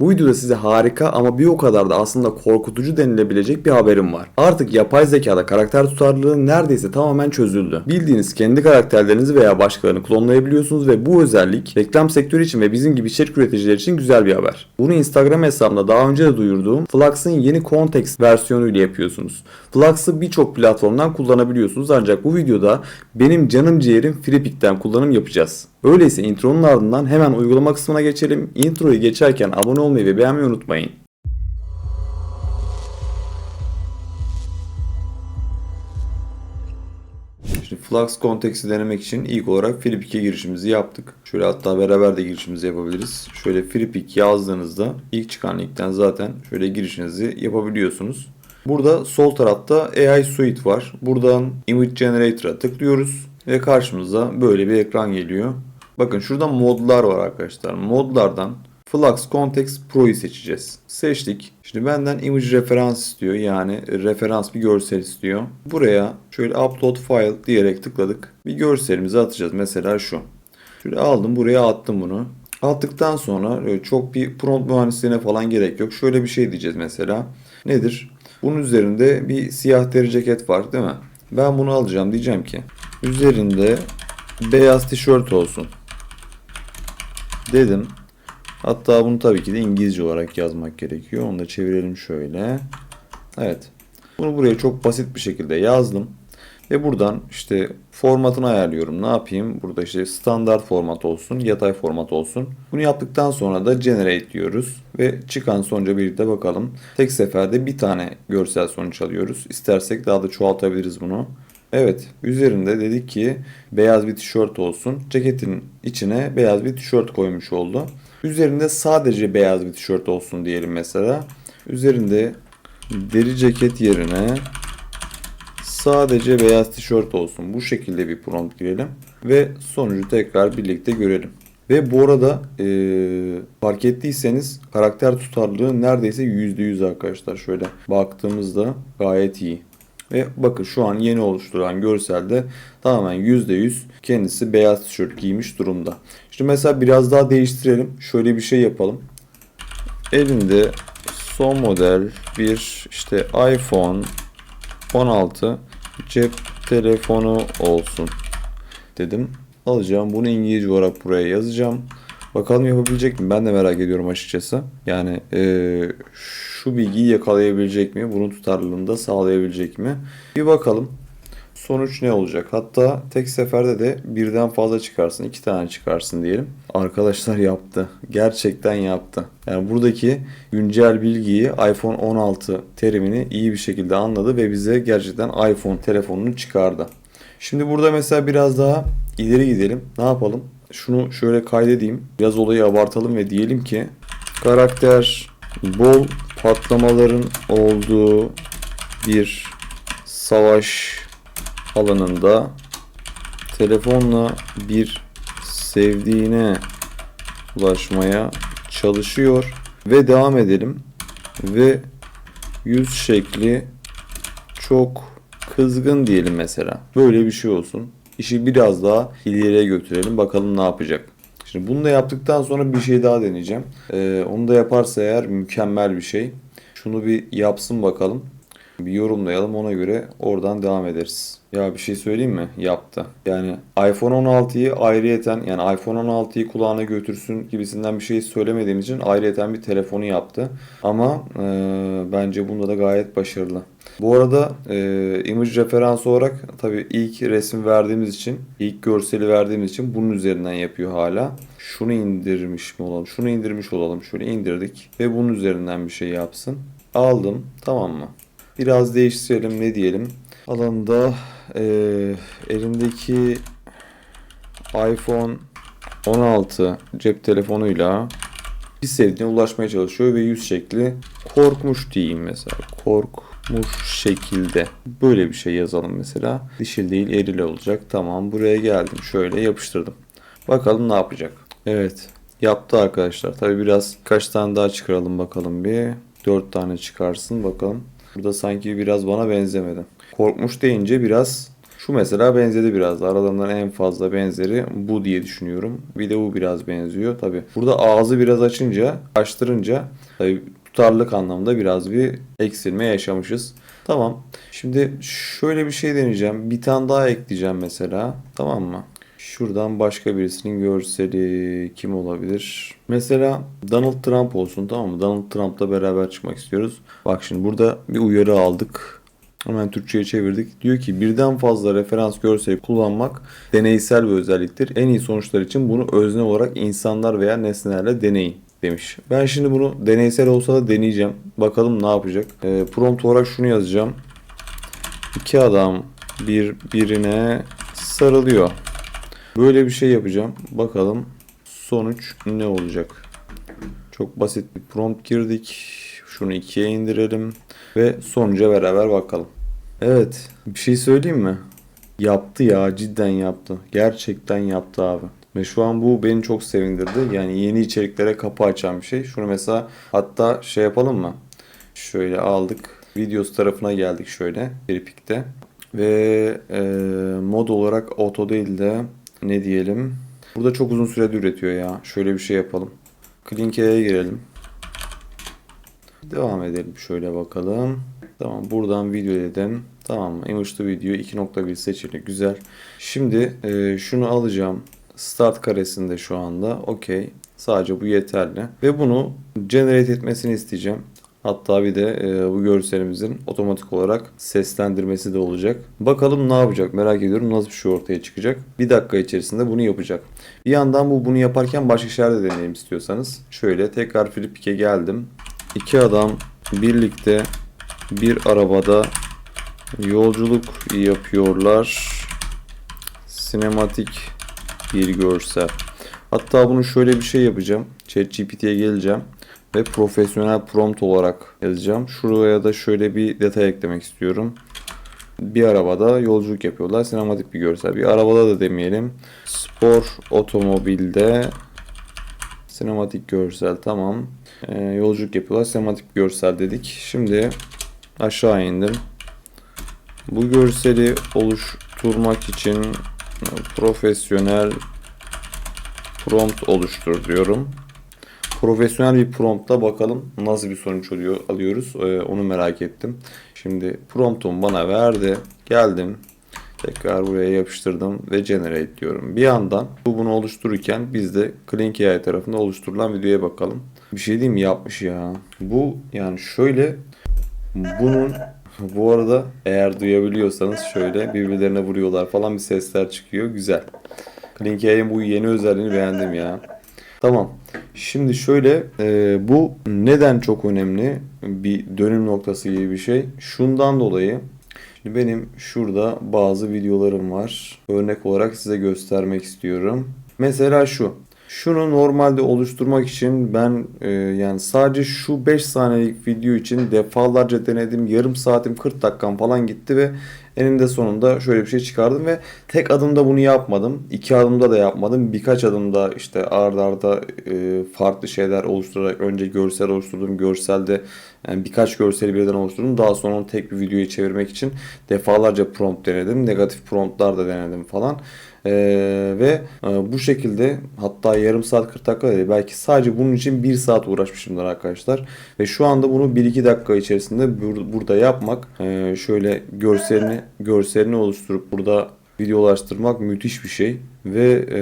Bu videoda size harika ama bir o kadar da aslında korkutucu denilebilecek bir haberim var. Artık yapay zekada karakter tutarlılığı neredeyse tamamen çözüldü. Bildiğiniz kendi karakterlerinizi veya başkalarını klonlayabiliyorsunuz ve bu özellik reklam sektörü için ve bizim gibi içerik üreticiler için güzel bir haber. Bunu Instagram hesabımda daha önce de duyurduğum Flux'ın yeni Context versiyonuyla yapıyorsunuz. Flux'ı birçok platformdan kullanabiliyorsunuz ancak bu videoda benim canım ciğerim FreePick'ten kullanım yapacağız. Öyleyse intronun ardından hemen uygulama kısmına geçelim. Introyu geçerken abone olmayı ve beğenmeyi unutmayın. Şimdi Flux Context'i denemek için ilk olarak FreePick'e girişimizi yaptık. Şöyle hatta beraber de girişimizi yapabiliriz. Şöyle FreePick yazdığınızda ilk çıkan linkten zaten şöyle girişinizi yapabiliyorsunuz. Burada sol tarafta AI Suite var. Buradan Image Generator'a tıklıyoruz ve karşımıza böyle bir ekran geliyor. Bakın şurada modlar var arkadaşlar. Modlardan Flux Context Pro'yu seçeceğiz. Seçtik. Şimdi benden image referans istiyor. Yani referans bir görsel istiyor. Buraya şöyle upload file diyerek tıkladık. Bir görselimizi atacağız. Mesela şu. Şöyle aldım buraya attım bunu. Attıktan sonra öyle çok bir prompt mühendisliğine falan gerek yok. Şöyle bir şey diyeceğiz mesela. Nedir? Bunun üzerinde bir siyah deri ceket var değil mi? Ben bunu alacağım diyeceğim ki üzerinde beyaz tişört olsun dedim. Hatta bunu tabii ki de İngilizce olarak yazmak gerekiyor. Onu da çevirelim şöyle. Evet. Bunu buraya çok basit bir şekilde yazdım. Ve buradan işte formatını ayarlıyorum. Ne yapayım? Burada işte standart format olsun, yatay format olsun. Bunu yaptıktan sonra da generate diyoruz. Ve çıkan sonuca birlikte bakalım. Tek seferde bir tane görsel sonuç alıyoruz. İstersek daha da çoğaltabiliriz bunu. Evet, üzerinde dedik ki beyaz bir tişört olsun. Ceketin içine beyaz bir tişört koymuş oldu. Üzerinde sadece beyaz bir tişört olsun diyelim mesela. Üzerinde deri ceket yerine sadece beyaz tişört olsun. Bu şekilde bir prompt girelim. Ve sonucu tekrar birlikte görelim. Ve bu arada e, fark ettiyseniz karakter tutarlılığı neredeyse %100 arkadaşlar. Şöyle baktığımızda gayet iyi. Ve bakın şu an yeni oluşturulan görselde tamamen %100 kendisi beyaz tişört giymiş durumda. Şimdi mesela biraz daha değiştirelim. Şöyle bir şey yapalım. Elinde son model bir işte iPhone 16 cep telefonu olsun dedim. Alacağım bunu İngilizce olarak buraya yazacağım. Bakalım yapabilecek mi? Ben de merak ediyorum açıkçası. Yani eee, şu bilgiyi yakalayabilecek mi? Bunun tutarlılığını da sağlayabilecek mi? Bir bakalım. Sonuç ne olacak? Hatta tek seferde de birden fazla çıkarsın, iki tane çıkarsın diyelim. Arkadaşlar yaptı. Gerçekten yaptı. Yani buradaki güncel bilgiyi iPhone 16 terimini iyi bir şekilde anladı ve bize gerçekten iPhone telefonunu çıkardı. Şimdi burada mesela biraz daha ileri gidelim. Ne yapalım? Şunu şöyle kaydedeyim. Biraz olayı abartalım ve diyelim ki karakter bol patlamaların olduğu bir savaş alanında telefonla bir sevdiğine ulaşmaya çalışıyor ve devam edelim ve yüz şekli çok kızgın diyelim mesela. Böyle bir şey olsun. İşi biraz daha ileriye götürelim. Bakalım ne yapacak. Şimdi bunu da yaptıktan sonra bir şey daha deneyeceğim. Ee, onu da yaparsa eğer mükemmel bir şey. Şunu bir yapsın bakalım. Bir yorumlayalım ona göre oradan devam ederiz. Ya bir şey söyleyeyim mi? Yaptı. Yani iPhone 16'yı ayrıyeten yani iPhone 16'yı kulağına götürsün gibisinden bir şey söylemediğim için ayrıyeten bir telefonu yaptı. Ama e, bence bunda da gayet başarılı. Bu arada e, image referans olarak tabii ilk resim verdiğimiz için, ilk görseli verdiğimiz için bunun üzerinden yapıyor hala. Şunu indirmiş mi olalım? Şunu indirmiş olalım. Şöyle indirdik ve bunun üzerinden bir şey yapsın. Aldım. Tamam mı? Biraz değiştirelim. Ne diyelim? Alanda e, elindeki iPhone 16 cep telefonuyla bir sevdiğine ulaşmaya çalışıyor ve yüz şekli korkmuş diyeyim mesela. Korkmuş şekilde. Böyle bir şey yazalım mesela. Dişil değil eril olacak. Tamam buraya geldim. Şöyle yapıştırdım. Bakalım ne yapacak. Evet. Yaptı arkadaşlar. Tabi biraz kaç tane daha çıkaralım bakalım bir. 4 tane çıkarsın bakalım. Burada sanki biraz bana benzemedi. Korkmuş deyince biraz Şu mesela benzedi biraz. Aralarından en fazla benzeri bu diye düşünüyorum. Bir de bu biraz benziyor. Tabi burada ağzı biraz açınca, açtırınca tabii tutarlılık anlamda biraz bir eksilme yaşamışız. Tamam. Şimdi şöyle bir şey deneyeceğim. Bir tane daha ekleyeceğim mesela. Tamam mı? Şuradan başka birisinin görseli kim olabilir? Mesela Donald Trump olsun tamam mı? Donald Trump'la beraber çıkmak istiyoruz. Bak şimdi burada bir uyarı aldık. Hemen Türkçe'ye çevirdik. Diyor ki birden fazla referans görseli kullanmak deneysel bir özelliktir. En iyi sonuçlar için bunu özne olarak insanlar veya nesnelerle deneyin demiş. Ben şimdi bunu deneysel olsa da deneyeceğim. Bakalım ne yapacak. Ee, prompt olarak şunu yazacağım. İki adam bir birine sarılıyor. Böyle bir şey yapacağım. Bakalım sonuç ne olacak. Çok basit bir prompt girdik. Şunu ikiye indirelim ve sonuca beraber bakalım. Evet, bir şey söyleyeyim mi? Yaptı ya, cidden yaptı. Gerçekten yaptı abi. Ve şu an bu beni çok sevindirdi. Yani yeni içeriklere kapı açan bir şey. Şunu mesela hatta şey yapalım mı? Şöyle aldık. Videos tarafına geldik şöyle. Tripik'te. Ve e, mod olarak auto değil de ne diyelim. Burada çok uzun sürede üretiyor ya. Şöyle bir şey yapalım. Clinker'e girelim. Devam edelim şöyle bakalım. Tamam buradan video dedim. Tamam mı? Image to video 2.1 seçili. Güzel. Şimdi e, şunu alacağım. Start karesinde şu anda. Okey. Sadece bu yeterli. Ve bunu generate etmesini isteyeceğim. Hatta bir de e, bu görselimizin otomatik olarak seslendirmesi de olacak. Bakalım ne yapacak merak ediyorum nasıl bir şey ortaya çıkacak. Bir dakika içerisinde bunu yapacak. Bir yandan bu bunu yaparken başka şeyler de deneyelim istiyorsanız. Şöyle tekrar Flipik'e geldim. İki adam birlikte bir arabada yolculuk yapıyorlar. Sinematik bir görsel. Hatta bunu şöyle bir şey yapacağım. ChatGPT'ye geleceğim ve profesyonel prompt olarak yazacağım. Şuraya da şöyle bir detay eklemek istiyorum. Bir arabada yolculuk yapıyorlar. Sinematik bir görsel. Bir arabada da demeyelim. Spor otomobilde sinematik görsel tamam. Ee, yolculuk yapıyorlar. Sinematik bir görsel dedik. Şimdi aşağı indim. Bu görseli oluşturmak için profesyonel prompt oluştur diyorum. Profesyonel bir prompta bakalım nasıl bir sonuç oluyor alıyoruz. Ee, onu merak ettim. Şimdi promptum bana verdi. Geldim. Tekrar buraya yapıştırdım ve generate diyorum. Bir yandan bu bunu oluştururken biz de Clink AI tarafında oluşturulan videoya bakalım. Bir şey diyeyim? Yapmış ya. Bu yani şöyle bunun bu arada eğer duyabiliyorsanız şöyle birbirlerine vuruyorlar falan bir sesler çıkıyor. Güzel. Clink AI'nin bu yeni özelliğini beğendim ya. Tamam. Şimdi şöyle e, bu neden çok önemli bir dönüm noktası gibi bir şey. Şundan dolayı şimdi benim şurada bazı videolarım var. Örnek olarak size göstermek istiyorum. Mesela şu. Şunu normalde oluşturmak için ben e, yani sadece şu 5 saniyelik video için defalarca denedim. Yarım saatim 40 dakikam falan gitti ve eninde sonunda şöyle bir şey çıkardım ve tek adımda bunu yapmadım. iki adımda da yapmadım. Birkaç adımda işte arda arda e, farklı şeyler oluşturarak önce görsel oluşturdum. Görselde yani birkaç görseli birden oluşturdum. Daha sonra onu tek bir videoya çevirmek için defalarca prompt denedim. Negatif promptlar da denedim falan. Ee, ve e, bu şekilde hatta yarım saat 40 dakika değil belki sadece bunun için 1 saat uğraşmışımdır arkadaşlar. Ve şu anda bunu 1-2 dakika içerisinde bur- burada yapmak e, şöyle görselini görselini oluşturup burada videolaştırmak müthiş bir şey ve e,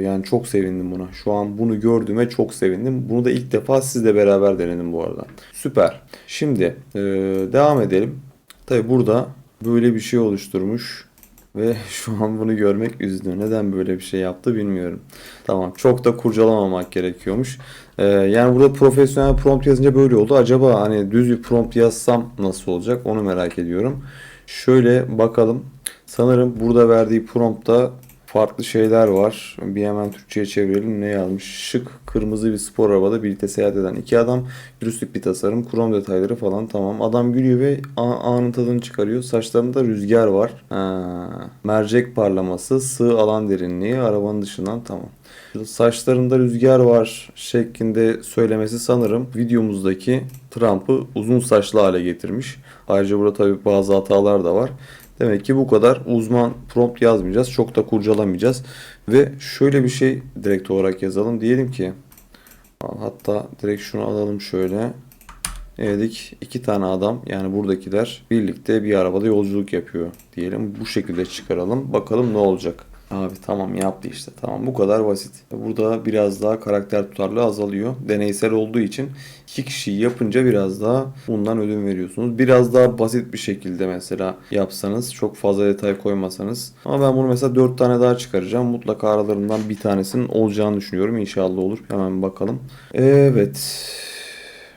yani çok sevindim buna. Şu an bunu gördüğüme çok sevindim. Bunu da ilk defa sizle beraber denedim bu arada. Süper. Şimdi e, devam edelim. Tabi burada böyle bir şey oluşturmuş. Ve şu an bunu görmek üzdü. Neden böyle bir şey yaptı bilmiyorum. Tamam çok da kurcalamamak gerekiyormuş. Ee, yani burada profesyonel prompt yazınca böyle oldu. Acaba hani düz bir prompt yazsam nasıl olacak onu merak ediyorum. Şöyle bakalım. Sanırım burada verdiği promptta farklı şeyler var. Bir hemen Türkçe'ye çevirelim. Ne yazmış? Şık, kırmızı bir spor arabada birlikte seyahat eden iki adam. Dürüstlük bir tasarım, krom detayları falan tamam. Adam gülüyor ve anın tadını çıkarıyor. Saçlarında rüzgar var. Ha, mercek parlaması, sığ alan derinliği, arabanın dışından tamam. Saçlarında rüzgar var şeklinde söylemesi sanırım videomuzdaki Trump'ı uzun saçlı hale getirmiş. Ayrıca burada tabii bazı hatalar da var. Demek ki bu kadar uzman prompt yazmayacağız. Çok da kurcalamayacağız. Ve şöyle bir şey direkt olarak yazalım. Diyelim ki hatta direkt şunu alalım şöyle. Evet iki tane adam yani buradakiler birlikte bir arabada yolculuk yapıyor diyelim. Bu şekilde çıkaralım. Bakalım ne olacak. Abi tamam yaptı işte. Tamam bu kadar basit. Burada biraz daha karakter tutarlığı azalıyor. Deneysel olduğu için iki kişiyi yapınca biraz daha bundan ödün veriyorsunuz. Biraz daha basit bir şekilde mesela yapsanız çok fazla detay koymasanız. Ama ben bunu mesela 4 tane daha çıkaracağım. Mutlaka aralarından bir tanesinin olacağını düşünüyorum. İnşallah olur. Hemen bakalım. Evet.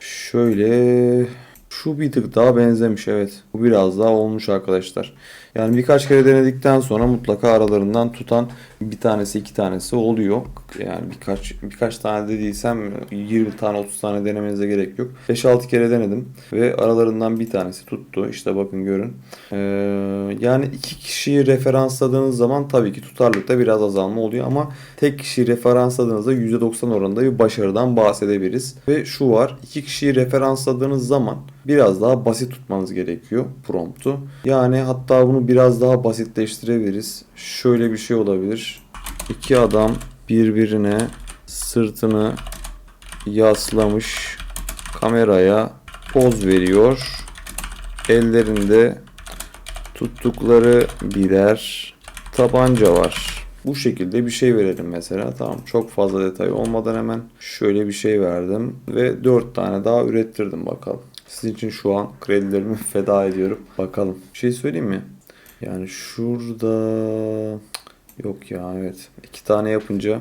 Şöyle şu bir tık daha benzemiş evet. Bu biraz daha olmuş arkadaşlar. Yani birkaç kere denedikten sonra mutlaka aralarından tutan bir tanesi iki tanesi oluyor. Yani birkaç birkaç tane dediysem 20 tane 30 tane denemenize gerek yok. 5-6 kere denedim ve aralarından bir tanesi tuttu. İşte bakın görün. Ee, yani iki kişiyi referansladığınız zaman tabii ki tutarlılıkta biraz azalma oluyor ama tek kişiyi referansladığınızda %90 oranında bir başarıdan bahsedebiliriz. Ve şu var iki kişiyi referansladığınız zaman biraz daha basit tutmanız gerekiyor promptu. Yani hatta bunu biraz daha basitleştirebiliriz. Şöyle bir şey olabilir. İki adam birbirine sırtını yaslamış kameraya poz veriyor. Ellerinde tuttukları birer tabanca var. Bu şekilde bir şey verelim mesela. Tamam çok fazla detay olmadan hemen şöyle bir şey verdim. Ve 4 tane daha ürettirdim bakalım. Sizin için şu an kredilerimi feda ediyorum. Bakalım. Bir şey söyleyeyim mi? Yani şurada... Yok ya evet. iki tane yapınca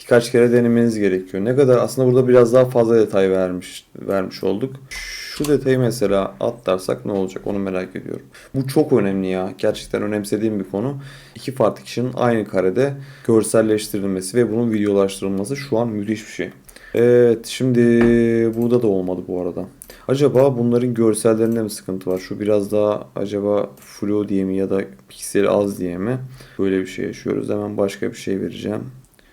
birkaç kere denemeniz gerekiyor. Ne kadar aslında burada biraz daha fazla detay vermiş vermiş olduk. Şu detayı mesela atlarsak ne olacak onu merak ediyorum. Bu çok önemli ya. Gerçekten önemsediğim bir konu. İki farklı kişinin aynı karede görselleştirilmesi ve bunun videolaştırılması şu an müthiş bir şey. Evet şimdi burada da olmadı bu arada. Acaba bunların görsellerinde mi sıkıntı var? Şu biraz daha acaba flu diye mi ya da pikseli az diye mi? Böyle bir şey yaşıyoruz. Hemen başka bir şey vereceğim.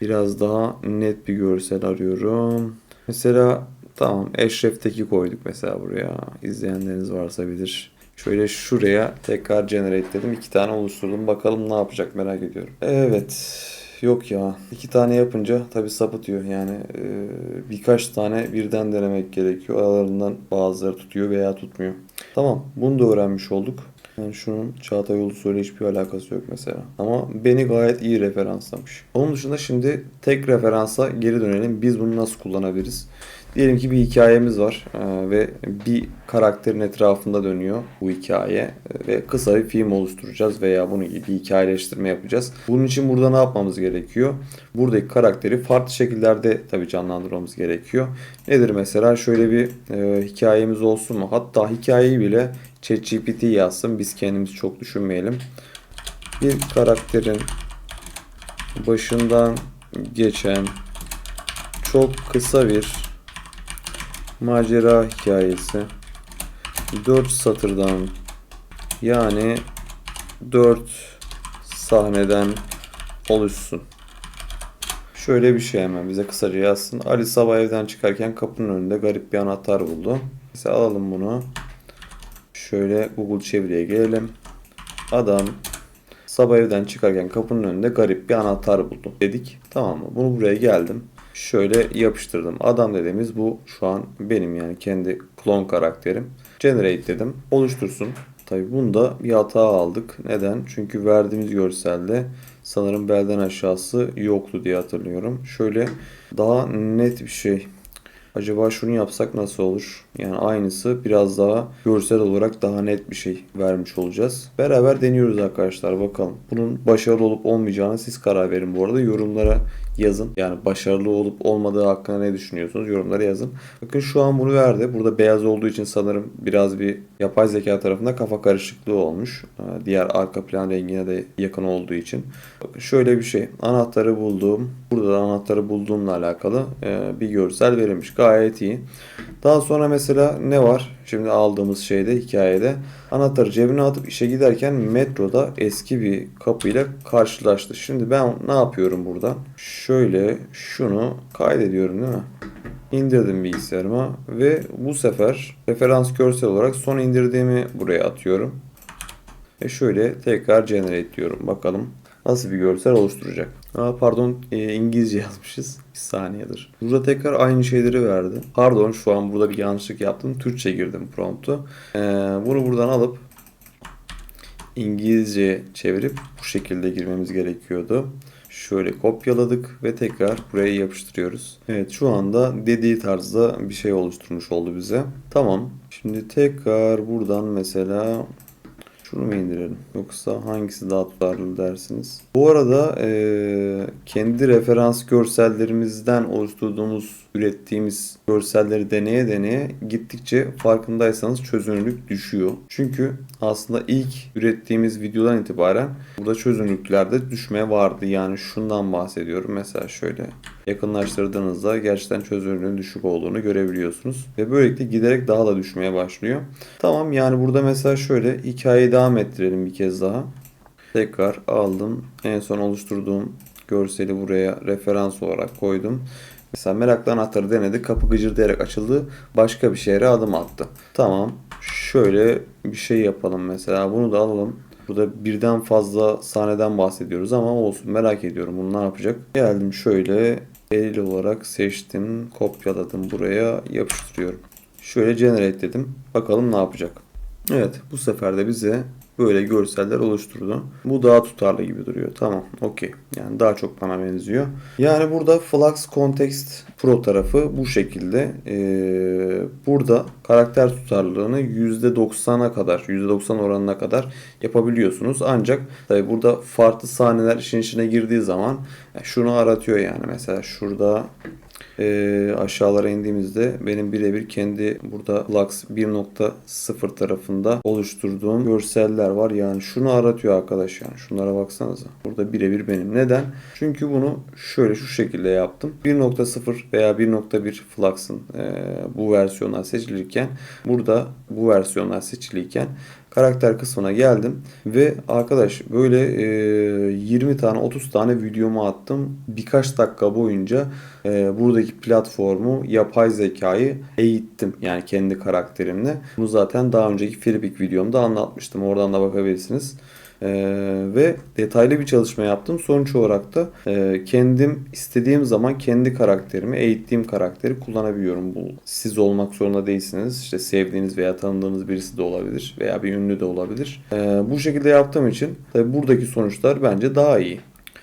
Biraz daha net bir görsel arıyorum. Mesela tamam Eşref'teki koyduk mesela buraya. İzleyenleriniz varsa bilir. Şöyle şuraya tekrar generate dedim. İki tane oluşturdum. Bakalım ne yapacak merak ediyorum. Evet. Yok ya. iki tane yapınca tabi sapıtıyor. Yani e, birkaç tane birden denemek gerekiyor. Aralarından bazıları tutuyor veya tutmuyor. Tamam. Bunu da öğrenmiş olduk. Yani şunun Çağatay Ulusoy ile hiçbir alakası yok mesela. Ama beni gayet iyi referanslamış. Onun dışında şimdi tek referansa geri dönelim. Biz bunu nasıl kullanabiliriz? Diyelim ki bir hikayemiz var e, ve bir karakterin etrafında dönüyor bu hikaye e, ve kısa bir film oluşturacağız veya bunu bir hikayeleştirme yapacağız. Bunun için burada ne yapmamız gerekiyor? Buradaki karakteri farklı şekillerde tabii canlandırmamız gerekiyor. Nedir mesela? Şöyle bir e, hikayemiz olsun mu? Hatta hikayeyi bile ChatGPT yazsın. Biz kendimiz çok düşünmeyelim. Bir karakterin başından geçen çok kısa bir macera hikayesi 4 satırdan yani 4 sahneden oluşsun. Şöyle bir şey hemen bize kısaca yazsın. Ali sabah evden çıkarken kapının önünde garip bir anahtar buldu. Mesela alalım bunu. Şöyle Google çeviriye gelelim. Adam sabah evden çıkarken kapının önünde garip bir anahtar buldu dedik. Tamam mı? Bunu buraya geldim şöyle yapıştırdım. Adam dediğimiz bu şu an benim yani kendi klon karakterim. Generate dedim. Oluştursun. Tabi bunda bir hata aldık. Neden? Çünkü verdiğimiz görselde sanırım belden aşağısı yoktu diye hatırlıyorum. Şöyle daha net bir şey Acaba şunu yapsak nasıl olur? Yani aynısı biraz daha görsel olarak daha net bir şey vermiş olacağız. Beraber deniyoruz arkadaşlar bakalım. Bunun başarılı olup olmayacağını siz karar verin bu arada. Yorumlara yazın. Yani başarılı olup olmadığı hakkında ne düşünüyorsunuz? Yorumlara yazın. Bakın şu an bunu verdi. Burada beyaz olduğu için sanırım biraz bir yapay zeka tarafında kafa karışıklığı olmuş. Ee, diğer arka plan rengine de yakın olduğu için. Bakın şöyle bir şey. Anahtarı bulduğum, burada da anahtarı bulduğumla alakalı e, bir görsel verilmiş. Gayet iyi. Daha sonra mesela ne var? Şimdi aldığımız şeyde hikayede anahtarı cebine atıp işe giderken metroda eski bir kapıyla karşılaştı. Şimdi ben ne yapıyorum burada? Şöyle şunu kaydediyorum değil mi? İndirdim bilgisayarıma ve bu sefer referans görsel olarak son indirdiğimi buraya atıyorum. Ve şöyle tekrar generate diyorum. Bakalım nasıl bir görsel oluşturacak. Aa, pardon e, İngilizce yazmışız. Bir saniyedir. Burada tekrar aynı şeyleri verdi. Pardon şu an burada bir yanlışlık yaptım. Türkçe girdim promptu. Ee, bunu buradan alıp İngilizce çevirip bu şekilde girmemiz gerekiyordu. Şöyle kopyaladık ve tekrar buraya yapıştırıyoruz. Evet şu anda dediği tarzda bir şey oluşturmuş oldu bize. Tamam. Şimdi tekrar buradan mesela şunu mu indirelim? Yoksa hangisi daha tutarlı dersiniz? Bu arada eee, kendi referans görsellerimizden oluşturduğumuz, ürettiğimiz görselleri deneye deneye gittikçe farkındaysanız çözünürlük düşüyor. Çünkü aslında ilk ürettiğimiz videodan itibaren burada çözünürlüklerde düşme vardı. Yani şundan bahsediyorum. Mesela şöyle yakınlaştırdığınızda gerçekten çözünürlüğün düşük olduğunu görebiliyorsunuz. Ve böylelikle giderek daha da düşmeye başlıyor. Tamam yani burada mesela şöyle hikayeyi devam ettirelim bir kez daha. Tekrar aldım. En son oluşturduğum görseli buraya referans olarak koydum. Mesela meraklı anahtarı denedi. Kapı gıcırdayarak açıldı. Başka bir şehre adım attı. Tamam. Şöyle bir şey yapalım mesela. Bunu da alalım. Burada birden fazla sahneden bahsediyoruz ama olsun merak ediyorum bunu ne yapacak. Geldim şöyle el olarak seçtim. Kopyaladım buraya yapıştırıyorum. Şöyle generate dedim. Bakalım ne yapacak. Evet bu sefer de bize böyle görseller oluşturdu. Bu daha tutarlı gibi duruyor. Tamam okey. Yani daha çok bana benziyor. Yani burada Flux Context Pro tarafı bu şekilde. Ee, burada karakter tutarlılığını %90'a kadar, %90 oranına kadar yapabiliyorsunuz. Ancak tabi burada farklı sahneler işin içine girdiği zaman şunu aratıyor yani. Mesela şurada e, aşağılara indiğimizde benim birebir kendi burada Lux 1.0 tarafında oluşturduğum görseller var. Yani şunu aratıyor arkadaş yani. Şunlara baksanıza. Burada birebir benim. Neden? Çünkü bunu şöyle şu şekilde yaptım. 1.0 veya 1.1 Flux'ın e, bu versiyonlar seçilirken burada bu versiyonlar seçiliyken karakter kısmına geldim ve arkadaş böyle e, 20 tane 30 tane videomu attım. Birkaç dakika boyunca e, buradaki platformu yapay zekayı eğittim. Yani kendi karakterimle. Bunu zaten daha önceki Filipik videomda anlatmıştım. Oradan da bakabilirsiniz. Ee, ve detaylı bir çalışma yaptım. Sonuç olarak da e, kendim istediğim zaman kendi karakterimi, eğittiğim karakteri kullanabiliyorum. Bu siz olmak zorunda değilsiniz. İşte sevdiğiniz veya tanıdığınız birisi de olabilir veya bir ünlü de olabilir. Ee, bu şekilde yaptığım için tabii buradaki sonuçlar bence daha iyi.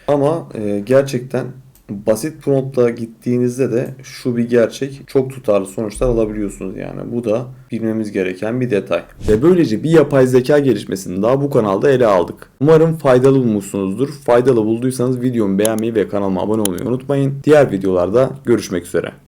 Ama e, gerçekten basit promptla gittiğinizde de şu bir gerçek çok tutarlı sonuçlar alabiliyorsunuz yani. Bu da bilmemiz gereken bir detay. Ve böylece bir yapay zeka gelişmesini daha bu kanalda ele aldık. Umarım faydalı bulmuşsunuzdur. Faydalı bulduysanız videomu beğenmeyi ve kanalıma abone olmayı unutmayın. Diğer videolarda görüşmek üzere.